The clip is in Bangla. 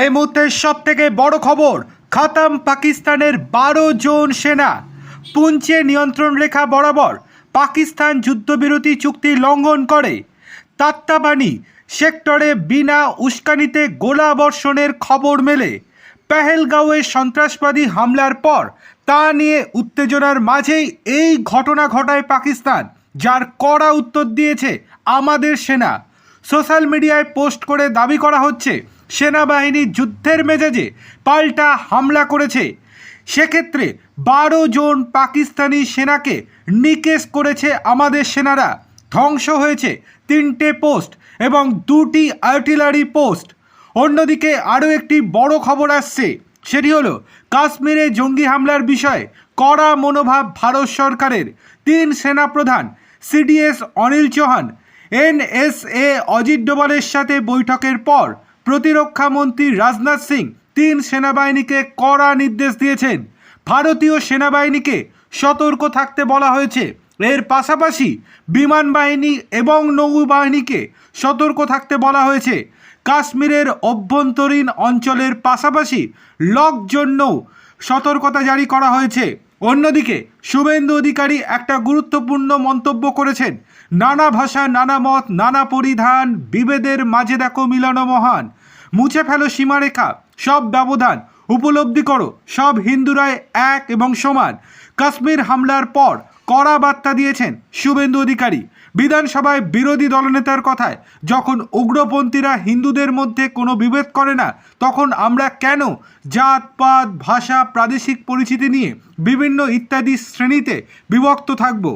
এই মুহূর্তের সব থেকে বড় খবর, খাতাম পাকিস্তানের বারো জন সেনা। পুঞ্চে নিয়ন্ত্রণ রেখা বরাবর পাকিস্তান যুদ্ধবিরতি চুক্তি লঙ্ঘন করে। তাত্তাবানি সেক্টরে বিনা উস্কানিতে গোলা বর্ষণের খবর মেলে। পেহেলগাঁওয়ে সন্ত্রাসবাদী হামলার পর তা নিয়ে উত্তেজনার মাঝেই এই ঘটনা ঘটায় পাকিস্তান, যার কড়া উত্তর দিয়েছে আমাদের সেনা। সোশ্যাল মিডিয়ায় পোস্ট করে দাবি করা হচ্ছে সেনাবাহিনী যুদ্ধের মেজাজে পাল্টা হামলা করেছে। সেক্ষেত্রে বারো জন পাকিস্তানি সেনাকে নিকেশ করেছে আমাদের সেনারা। ধ্বংস হয়েছে তিনটে পোস্ট এবং দুটি আর্টিলারি পোস্ট। অন্যদিকে আরও একটি বড় খবর আসছে, সেটি হলো কাশ্মীরে জঙ্গি হামলার বিষয়ে কড়া মনোভাব ভারত সরকারের। তিন সেনাপ্রধান সিডিএস অনিল চৌহান এনএসএ অজিত ডোভালের সাথে বৈঠকের পর প্রতিরক্ষা মন্ত্রী রাজনাথ সিং তিন সেনাবাহিনীকে কড়া নির্দেশ দিয়েছেন। ভারতীয় সেনাবাহিনীকে সতর্ক থাকতে বলা হয়েছে। এর পাশাপাশি বিমান বাহিনী এবং নৌবাহিনীকে সতর্ক থাকতে বলা হয়েছে। কাশ্মীরের অভ্যন্তরীণ অঞ্চলের পাশাপাশি লক জন্যও সতর্কতা জারি করা হয়েছে। অন্যদিকে, শুভেন্দু অধিকারী একটা গুরুত্বপূর্ণ মন্তব্য করেছেন। নানা ভাষা, নানা মত, নানা পরিধান, বিভেদের মাঝে দেখো মিলন মহান। মুছে ফেলো সীমারেখা, সব ব্যবধান, উপলব্ধি করো, সব হিন্দুরাই এক এবং সমান। কাশ্মীর হামলার পর কড়া বার্তা দিয়েছেন শুভেন্দু অধিকারী। বিধানসভায় বিরোধী দলনেতার কথায় যখন উগ্রপন্থীরা হিন্দুদের মধ্যে কোনো বিভেদ করে না, তখন আমরা কেন জাত, পাত, ভাষা, প্রাদেশিক পরিচিতি নিয়ে বিভিন্ন ইত্যাদি শ্রেণীতে বিভক্ত থাকব?